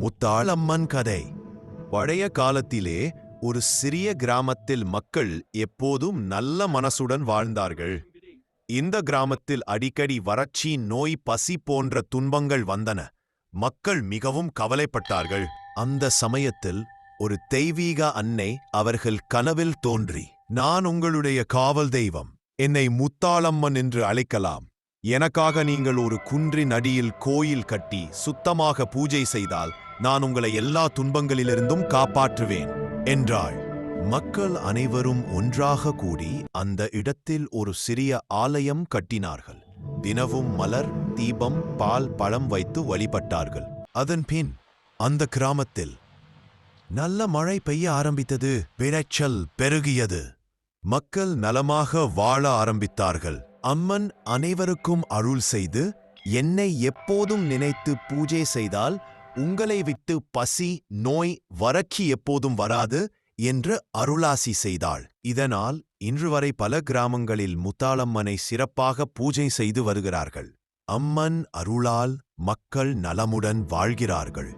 முத்தாளம்மன் கதை. பழைய காலத்திலே ஒரு சிறிய கிராமத்தில் மக்கள் எப்போதும் நல்ல மனசுடன் வாழ்ந்தார்கள். இந்த கிராமத்தில் அடிக்கடி வறட்சி நோய் பசி போன்ற துன்பங்கள் வந்தன. மக்கள் மிகவும் கவலைப்பட்டார்கள். அந்த சமயத்தில் ஒரு தெய்வீக அன்னை அவர்கள் கனவில் தோன்றி நான் உங்களுடைய காவல் தெய்வம். என்னை முத்தாளம்மன் என்று அழைக்கலாம். எனக்காக நீங்கள் ஒரு குன்றின் அடியில் கோயில் கட்டி சுத்தமாக பூஜை செய்தால் நான் உங்களை எல்லா துன்பங்களிலிருந்தும் காப்பாற்றுவேன் என்றாள். மக்கள் அனைவரும் ஒன்றாக கூடி அந்த இடத்தில் ஒரு சிறிய ஆலயம் கட்டினார்கள். தினமும் மலர் தீபம் பால் பழம் வைத்து வழிபட்டார்கள். அதன் பின் அந்த கிராமத்தில் நல்ல மழை பெய்ய ஆரம்பித்தது விளைச்சல் பெருகியது. மக்கள் நலமாக வாழ ஆரம்பித்தார்கள். அம்மன் அனைவருக்கும் அருள் செய்து என்னை எப்போதும் நினைத்து பூஜை செய்தால் உங்களை விட்டு பசி நோய் வறட்சி எப்போதும் வராது என்று அருளாசி செய்தாள். இதனால் இன்று வரை பல கிராமங்களில் முத்தாளம்மனை சிறப்பாக பூஜை செய்து வருகிறார்கள். அம்மன் அருளால் மக்கள் நலமுடன் வாழ்கிறார்கள்.